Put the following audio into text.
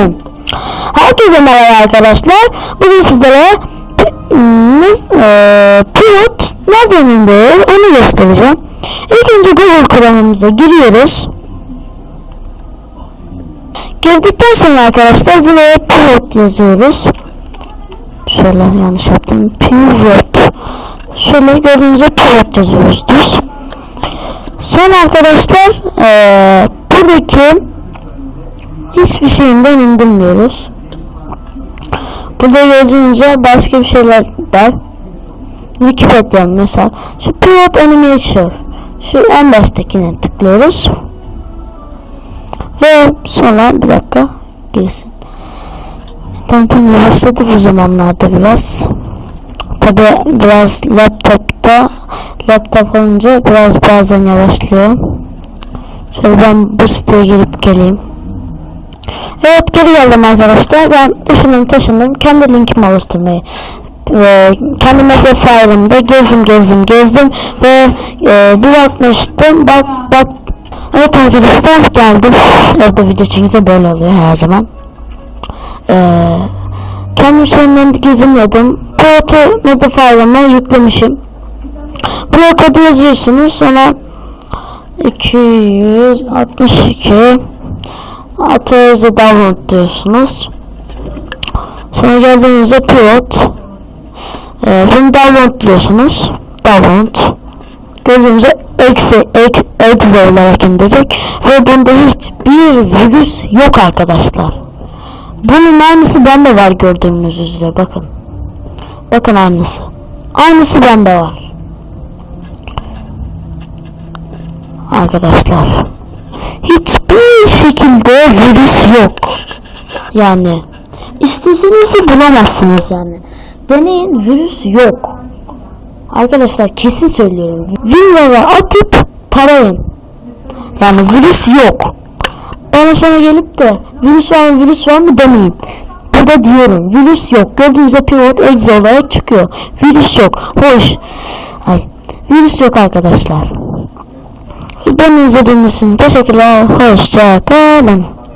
Gelin. Herkese merhaba arkadaşlar. Bugün sizlere pi- mis- eee, Pivot nereden onu göstereceğim. İlk önce Google Chrome'umuza giriyoruz. Girdikten sonra arkadaşlar buraya Pivot yazıyoruz. Şöyle yanlış yaptım. Pivot. Şöyle gördüğünüz gibi Pivot yazıyoruz. Sonra arkadaşlar eee, buradaki hiçbir şeyinden indirmiyoruz. Burada gördüğünüz başka bir şeyler var. Wikipedia mesela. Şu Pivot Animation. Şu en baştakine tıklıyoruz. Ve sonra bir dakika girsin. İnternetim yavaşladı bu zamanlarda biraz. Tabi biraz laptopta laptop olunca biraz bazen yavaşlıyor. Şöyle ben bu siteye girip geleyim. Evet geri geldim arkadaşlar. Ben düşündüm taşındım. Kendi linkimi oluşturmayı ve kendi medya file'ımda gezdim gezdim gezdim ve e, bir bakmıştım. Bak bak. Evet arkadaşlar geldim. Evde video çekince böyle oluyor her zaman. E, kendi şeyimden geziniyordum Proto medya file'ıma yüklemişim. Buraya kodu yazıyorsunuz. Sonra 262 Authorize download diyorsunuz. Sonra geldiğinizde pivot. Ee, bunu download diyorsunuz. Download. Gördüğünüzde exe, exe, exe olarak indirecek. Ve bunda hiçbir virüs yok arkadaşlar. Bunun aynısı bende var gördüğünüz üzere bakın. Bakın aynısı. Aynısı bende var. Arkadaşlar şekilde virüs yok. Yani isteseniz de bulamazsınız yani. Deneyin virüs yok. Arkadaşlar kesin söylüyorum. Windows'a atıp tarayın. Yani virüs yok. Bana sonra gelip de virüs var mı virüs var mı demeyin. Burada diyorum virüs yok. Gördüğünüz gibi pivot exe olarak çıkıyor. Virüs yok. Hoş. Ay. Virüs yok arkadaşlar. İzlediğiniz için teşekkürler. Hoşça kalın.